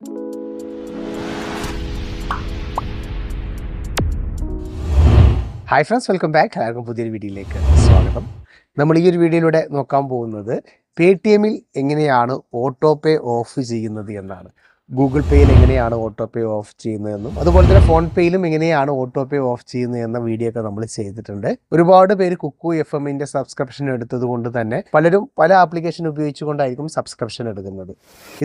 Hi friends welcome back എല്ലാവർക്കും പുതിയൊരു വീഡിയോയിലേക്ക് സ്വാഗതം. നമ്മൾ ഈ ഒരു വീഡിയോയിലൂടെ നോക്കാൻ പോകുന്നത് പേ ടി എമ്മിൽ എങ്ങനെയാണ് ഓട്ടോ പേ ഓഫ് ചെയ്യുന്നത് എന്നാണ്. ഗൂഗിൾ പേയിൽ എങ്ങനെയാണ് ഓട്ടോ പേ ഓഫ് ചെയ്യുന്നതെന്നും അതുപോലെ തന്നെ ഫോൺ പേയിലും എങ്ങനെയാണ് ഓട്ടോ പേ ഓഫ് ചെയ്യുന്നത് എന്ന വീഡിയോ ഒക്കെ നമ്മൾ ചെയ്തിട്ടുണ്ട്. ഒരുപാട് പേര് കുക്കു എഫ് എമ്മിന്റെ സബ്സ്ക്രിപ്ഷൻ എടുത്തത് കൊണ്ട് തന്നെ പലരും പല ആപ്ലിക്കേഷൻ ഉപയോഗിച്ചുകൊണ്ടായിരിക്കും സബ്സ്ക്രിപ്ഷൻ എടുക്കുന്നത്.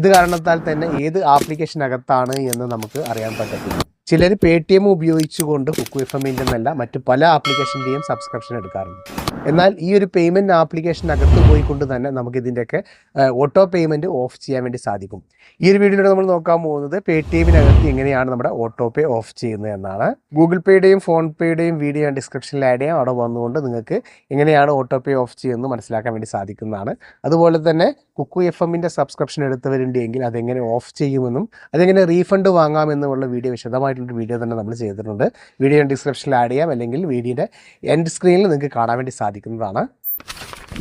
ഇത് കാരണത്താൽ തന്നെ ഏത് ആപ്ലിക്കേഷൻ അകത്താണ് എന്ന് നമുക്ക് അറിയാൻ പറ്റത്തില്ല. ചിലർ പേ ടി എം ഉപയോഗിച്ചുകൊണ്ട് കുക്കു എഫ് എമ്മിന്റെ എന്നല്ല മറ്റ് പല ആപ്ലിക്കേഷന്റെയും സബ്സ്ക്രിപ്ഷൻ എടുക്കാറുണ്ട്. എന്നാൽ ഈ ഒരു പേയ്മെന്റ് ആപ്ലിക്കേഷനകത്ത് പോയിക്കൊണ്ട് തന്നെ നമുക്ക് ഇതിന്റെയൊക്കെ ഓട്ടോ പേയ്മെന്റ് ഓഫ് ചെയ്യാൻ വേണ്ടി സാധിക്കും. ഈ ഒരു വീഡിയോയിലൂടെ നമ്മൾ നോക്കാൻ പോകുന്നത് പേ ടി എമ്മിനകത്ത് എങ്ങനെയാണ് നമ്മുടെ ഓട്ടോ പേ ഓഫ് ചെയ്യുന്നത് എന്നാണ്. ഗൂഗിൾ പേയുടെയും ഫോൺ പേയുടെയും വീഡിയോ ഞാൻ ഡിസ്ക്രിപ്ഷനിൽ ആഡ് ചെയ്യാം. അവിടെ വന്നുകൊണ്ട് നിങ്ങൾക്ക് എങ്ങനെയാണ് ഓട്ടോ പേ ഓഫ് ചെയ്യുന്നത് മനസ്സിലാക്കാൻ വേണ്ടി സാധിക്കുന്നതാണ്. അതുപോലെ തന്നെ കുക്കു എഫ് എമ്മിന്റെ സബ്സ്ക്രിപ്ഷൻ എടുത്തവരുണ്ടെങ്കിൽ അതെങ്ങനെ ഓഫ് ചെയ്യുമെന്നും അതെങ്ങനെ റീഫണ്ട് വാങ്ങാമെന്നുമുള്ള വീഡിയോ വിശദമായിട്ടുള്ളൊരു വീഡിയോ തന്നെ നമ്മൾ ചെയ്തിട്ടുണ്ട്. വീഡിയോ ഡിസ്ക്രിപ്ഷനിൽ ആഡ് ചെയ്യാം. അല്ലെങ്കിൽ വീഡിയോയുടെ എൻഡ് സ്ക്രീനിൽ നിങ്ങൾക്ക് കാണാൻ വേണ്ടി സാധിക്കുന്നതാണ്.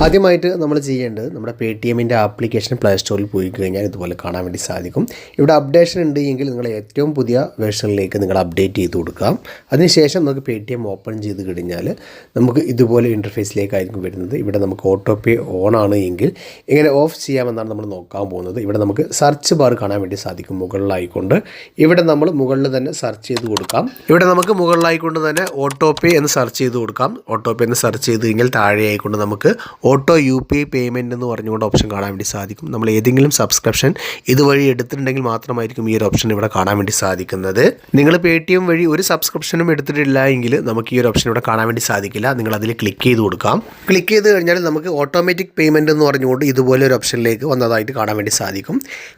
ആദ്യമായിട്ട് നമ്മൾ ചെയ്യേണ്ടത് നമ്മുടെ പേ ടി എമ്മിന്റെ ആപ്ലിക്കേഷൻ പ്ലേ സ്റ്റോറിൽ പോയി കഴിഞ്ഞാൽ ഇതുപോലെ കാണാൻ വേണ്ടി സാധിക്കും. ഇവിടെ അപ്ഡേഷൻ ഉണ്ട് എങ്കിൽ നിങ്ങൾ ഏറ്റവും പുതിയ വേർഷനിലേക്ക് നിങ്ങൾ അപ്ഡേറ്റ് ചെയ്ത് കൊടുക്കാം അതിനുശേഷം നമുക്ക് പേ ടി എം ഓപ്പൺ ചെയ്ത് കഴിഞ്ഞാൽ നമുക്ക് ഇതുപോലെ ഇന്റർഫേസിലേക്കായിരിക്കും വരുന്നത്. ഇവിടെ നമുക്ക് ഓട്ടോ പേ ഓൺ ആണ് എങ്കിൽ എങ്ങനെ ഓഫ് ചെയ്യാമെന്നാണ് നമ്മൾ നോക്കാൻ പോകുന്നത്. ഇവിടെ നമുക്ക് സെർച്ച് ബാർ കാണാൻ വേണ്ടി സാധിക്കും മുകളിലായിക്കൊണ്ട്. ഇവിടെ നമ്മൾ മുകളിൽ തന്നെ സെർച്ച് ചെയ്ത് കൊടുക്കാം. ഇവിടെ നമുക്ക് മുകളിലായിക്കൊണ്ട് തന്നെ ഓട്ടോ പേ എന്ന് സെർച്ച് ചെയ്ത് കൊടുക്കാം. ഓട്ടോ പേ എന്ന് സെർച്ച് ചെയ്ത് കഴിഞ്ഞാൽ താഴെ ആയിക്കൊണ്ട് നമുക്ക് auto U P I payment എന്ന് പറഞ്ഞുകൊണ്ട് ഓപ്ഷൻ കാണാൻ വേണ്ടി സാധിക്കും. നമ്മൾ ഏതെങ്കിലും സബ്സ്ക്രിപ്ഷൻ ഇതുവഴി എടുത്തിട്ടുണ്ടെങ്കിൽ മാത്രമായിരിക്കും ഈ ഒരു ഓപ്ഷൻ ഇവിടെ കാണാൻ വേണ്ടി സാധിക്കുന്നത്. നിങ്ങൾ പേ ടി എം വഴി ഒരു സബ്സ്ക്രിപ്ഷനും എടുത്തിട്ടില്ല എങ്കിൽ നമുക്ക് ഈ ഒരു ഓപ്ഷൻ ഇവിടെ കാണാൻ വേണ്ടി സാധിക്കില്ല. നിങ്ങൾ അതിൽ ക്ലിക്ക് ചെയ്ത് കൊടുക്കാം. ക്ലിക്ക് ചെയ്ത് കഴിഞ്ഞാൽ നമുക്ക് ഓട്ടോമാറ്റിക് പേയ്മെന്റ് എന്ന് പറഞ്ഞുകൊണ്ട് ഇതുപോലെ ഒരു ഓപ്ഷനിലേക്ക് വന്നതായിട്ട് കാണാൻ വേണ്ടി സാധിക്കും.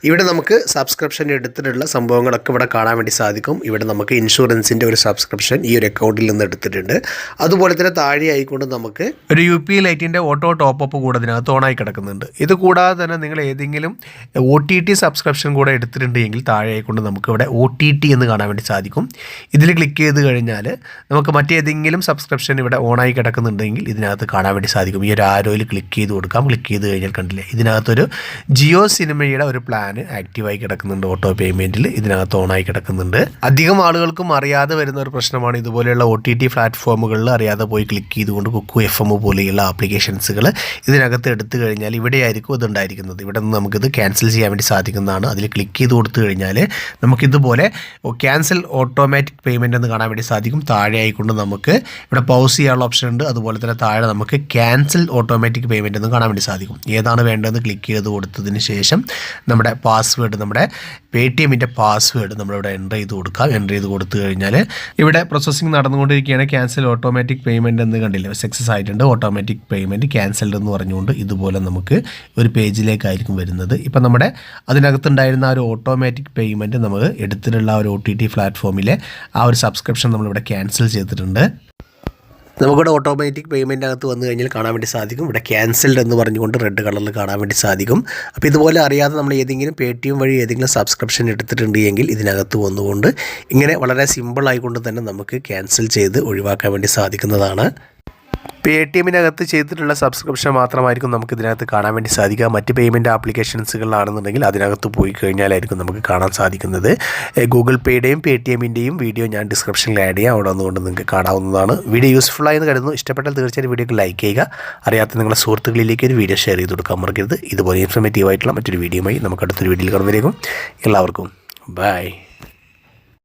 ഇവിടെ നമുക്ക് സബ്സ്ക്രിപ്ഷൻ എടുത്തിട്ടുള്ള സംഭവങ്ങളൊക്കെ ഇവിടെ കാണാൻ വേണ്ടി സാധിക്കും. ഇവിടെ നമുക്ക് ഇൻഷുറൻസിന്റെ ഒരു സബ്സ്ക്രിപ്ഷൻ ഈ ഒരു അക്കൗണ്ടിൽ നിന്ന് എടുത്തിട്ടുണ്ട്. അതുപോലെ തന്നെ താഴെ ആയിക്കൊണ്ട് നമുക്ക് ഒരു യു പി ലൈറ്റിന്റെ ഓട്ടോ ടോപ്പ് അപ്പ് കൂടെ അതിനകത്ത് ഓണായി കിടക്കുന്നുണ്ട്. ഇത് കൂടാതെ തന്നെ നിങ്ങൾ ഏതെങ്കിലും ഒ ടി ടി സബ്സ്ക്രിപ്ഷൻ കൂടെ എടുത്തിട്ടുണ്ടെങ്കിൽ താഴെ കൊണ്ട് നമുക്ക് ഇവിടെ ഒ ടി ടി എന്ന് കാണാൻ വേണ്ടി സാധിക്കും. ഇതിൽ ക്ലിക്ക് ചെയ്ത് കഴിഞ്ഞാൽ നമുക്ക് മറ്റേതെങ്കിലും സബ്സ്ക്രിപ്ഷൻ ഇവിടെ ഓണായി കിടക്കുന്നുണ്ടെങ്കിൽ ഇതിനകത്ത് കാണാൻ വേണ്ടി സാധിക്കും. ഈ ഒരു ആരോയിൽ ക്ലിക്ക് ചെയ്ത് കൊടുക്കാം. ക്ലിക്ക് ചെയ്ത് കഴിഞ്ഞാൽ കണ്ടില്ലേ ഇതിനകത്തൊരു ജിയോ സിനിമയുടെ ഒരു പ്ലാൻ ആക്റ്റീവായി കിടക്കുന്നുണ്ട് ഓട്ടോ പേയ്മെന്റിൽ ഇതിനകത്ത് ഓണായി കിടക്കുന്നുണ്ട്. അധികം ആളുകൾക്കും അറിയാതെ വരുന്ന ഒരു പ്രശ്നമാണ് ഇതുപോലെയുള്ള ഒ ടി ടി പ്ലാറ്റ്ഫോമുകളിൽ അറിയാതെ പോയി ക്ലിക്ക് ചെയ്തുകൊണ്ട് കുക്കു എഫ് എം പോലെയുള്ള ആപ്ലിക്കേഷൻസുകൾ ഇതിനകത്ത് എടുത്തു കഴിഞ്ഞാൽ ഇവിടെയായിരിക്കും ഇതുണ്ടായിരിക്കുന്നത്. ഇവിടെ നിന്ന് നമുക്കിത് ക്യാൻസൽ ചെയ്യാൻ വേണ്ടി സാധിക്കുന്നതാണ്. അതിൽ ക്ലിക്ക് ചെയ്ത് കൊടുത്തു കഴിഞ്ഞാൽ നമുക്കിതുപോലെ ക്യാൻസൽ ഓട്ടോമാറ്റിക് പേയ്മെന്റ് എന്ന് കാണാൻ വേണ്ടി സാധിക്കും. താഴെ ആയിക്കൊണ്ട് നമുക്ക് ഇവിടെ പൗസ് ചെയ്യാനുള്ള ഓപ്ഷൻ ഉണ്ട്. അതുപോലെ തന്നെ താഴെ നമുക്ക് ക്യാൻസൽ ഓട്ടോമാറ്റിക് പേയ്മെന്റ് എന്ന് കാണാൻ വേണ്ടി സാധിക്കും. ഏതാണ് വേണ്ടതെന്ന് ക്ലിക്ക് ചെയ്ത് കൊടുത്തതിന് ശേഷം നമ്മുടെ പാസ്വേഡ് നമ്മുടെ പേ ടി എമ്മിന്റെ പാസ്വേഡ് നമ്മളിവിടെ എന്റർ ചെയ്ത് കൊടുക്കാം. എന്റർ ചെയ്ത് കൊടുത്തു കഴിഞ്ഞാൽ ഇവിടെ പ്രോസസ്സിംഗ് നടന്നുകൊണ്ടിരിക്കുകയാണ്. ക്യാൻസൽ ഓട്ടോമാറ്റിക് പേയ്മെന്റ് എന്ന് കണ്ടില്ല? സക്സസ് ആയിട്ടുണ്ട്. ഓട്ടോമാറ്റിക് പേയ്മെന്റ് ക്യാൻസൽഡ് എന്ന് പറഞ്ഞുകൊണ്ട് ഇതുപോലെ നമുക്ക് ഒരു പേജിലേക്കായിരിക്കും വരുന്നത്. ഇപ്പം നമ്മുടെ അതിനകത്തുണ്ടായിരുന്ന ആ ഒരു ഓട്ടോമാറ്റിക് പേയ്മെന്റ് നമുക്ക് എടുത്തിട്ടുള്ള ഒരു ഒ ടി ടി പ്ലാറ്റ്ഫോമിലെ ആ ഒരു സബ്സ്ക്രിപ്ഷൻ നമ്മളിവിടെ ക്യാൻസൽ ചെയ്തിട്ടുണ്ട്. നമുക്കിവിടെ ഓട്ടോമാറ്റിക് പേയ്മെന്റ് അകത്ത് വന്നു കഴിഞ്ഞാൽ കാണാൻ വേണ്ടി സാധിക്കും. ഇവിടെ ക്യാൻസൽഡ് എന്ന് പറഞ്ഞുകൊണ്ട് റെഡ് കളറിൽ കാണാൻ വേണ്ടി സാധിക്കും. അപ്പോൾ ഇതുപോലെ അറിയാതെ നമ്മൾ ഏതെങ്കിലും പേ ടി എം വഴി ഏതെങ്കിലും സബ്സ്ക്രിപ്ഷൻ എടുത്തിട്ടുണ്ട് എങ്കിൽ ഇതിനകത്ത് വന്നുകൊണ്ട് ഇങ്ങനെ വളരെ സിമ്പിൾ ആയിക്കൊണ്ട് തന്നെ നമുക്ക് ക്യാൻസൽ ചെയ്ത് ഒഴിവാക്കാൻ വേണ്ടി സാധിക്കുന്നതാണ്. പേ ടി എമ്മിനകത്ത് ചെയ്തിട്ടുള്ള സബ്സ്ക്രിപ്ഷൻ മാത്രമായിരിക്കും നമുക്ക് ഇതിനകത്ത് കാണാൻ വേണ്ടി സാധിക്കുക. മറ്റ് പേയ്മെന്റ് ആപ്ലിക്കേഷൻസുകളാണെന്നുണ്ടെങ്കിൽ അതിനകത്ത് പോയി കഴിഞ്ഞാലായിരിക്കും നമുക്ക് കാണാൻ സാധിക്കുന്നത്. ഗൂഗിൾ പേയുടെയും പേ ടി എമ്മിന്റെയും വീഡിയോ ഞാൻ ഡിസ്ക്രിപ്ഷനിൽ ആഡ് ചെയ്യാം. അവിടെ വന്നുകൊണ്ട് നിങ്ങൾക്ക് കാണാവുന്നതാണ്. വീഡിയോ യൂസ്ഫുൾ ആയെന്ന് കരുതുന്നു. ഇഷ്ടപ്പെട്ടാൽ തീർച്ചയായും വീഡിയോക്ക് ലൈക്ക് ചെയ്യുക. അറിയാത്ത നിങ്ങളുടെ സുഹൃത്തുക്കളിലേക്ക് ഒരു വീഡിയോ ഷെയർ ചെയ്ത് കൊടുക്കാൻ മറക്കരുത്. ഇതുപോലെ ഇൻഫർമേറ്റീവ് ആയിട്ടുള്ള മറ്റൊരു വീഡിയോയുമായി നമുക്ക് അടുത്തൊരു വീഡിയോയിൽ കാണുന്നതിലേക്കും എല്ലാവർക്കും ബൈ